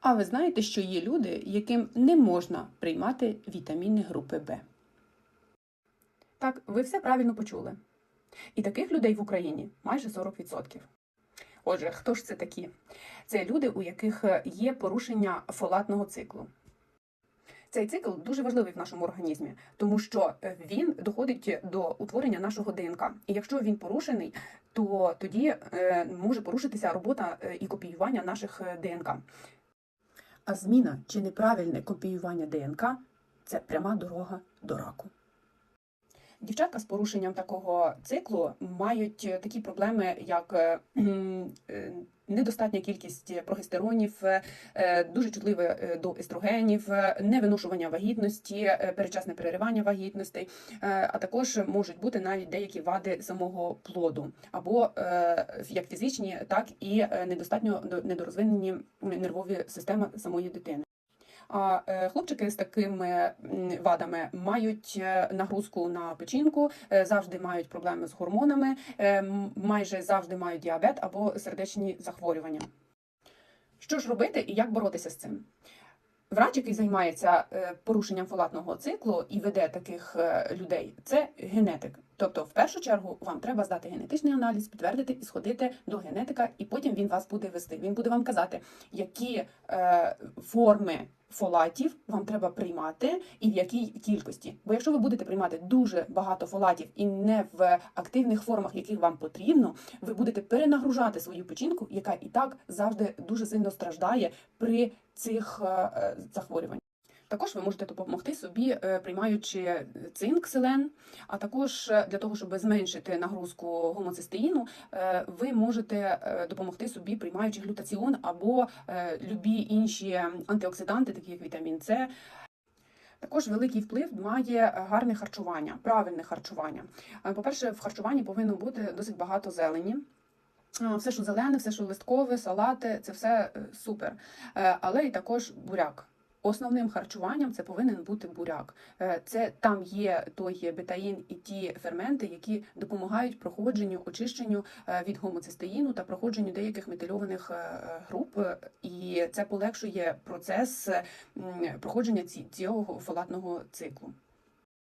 А ви знаєте, що є люди, яким не можна приймати вітаміни групи Б? Так, ви все правильно почули. І таких людей в Україні майже 40%. Отже, хто ж це такі? Це люди, у яких е, є порушення фолатного циклу. Цей цикл дуже важливий в нашому організмі, тому що е, він доходить до утворення нашого ДНК. І якщо він порушений, то тоді е, може порушитися робота і копіювання наших ДНК. А зміна чи неправильне копіювання ДНК це пряма дорога до раку. Дівчатка з порушенням такого циклу мають е, такі проблеми, як е, е, недостатня кількість прогестеронів, дуже чутливе до естрогенів, невиношування вагітності, е, передчасне переривання вагітностей, е, а також можуть бути навіть деякі вади самого плоду, або як фізичні, так і недостатньо до- недорозвинені нервові системи самої дитини. А е, хлопчики з такими вадами мають е, нагрузку на печінку, е, завжди мають проблеми з гормонами, майже завжди мають діабет або сердечні захворювання. Що ж робити і як боротися з цим? Врач, який займається порушенням фолатного циклу і веде таких людей, це генетик. Тобто, в першу чергу, вам треба здати генетичний аналіз, підтвердити і сходити до генетика, і потім він вас буде вести. Він буде вам казати, які е, форми фолатів вам треба приймати і в якій кількості. Бо якщо ви будете приймати дуже багато фолатів і не в активних формах, яких вам потрібно, ви будете перенагружати свою печінку, яка і так завжди дуже сильно страждає при цих е, е, захворюваннях. Також ви можете допомогти собі, е, приймаючи цинк, селен, а також е, для того, щоб зменшити нагрузку гомоцистеїну, е, ви можете е, допомогти собі, приймаючи глютаціон або е, любі інші антиоксиданти, такі як вітамін С. Також великий вплив має гарне харчування, правильне харчування. Е, По-перше, в харчуванні повинно бути досить багато зелені. Е, Все, що зелене, все, що листкове, салати, це все е, супер. Е, Але і також буряк. Основним харчуванням це повинен бути буряк. Е, Це там є той бетаїн і ті ферменти, які допомагають проходженню, очищенню е, від гомоцистеїну та проходженню деяких метильованих е, груп, і це полегшує процес проходження цього фолатного циклу.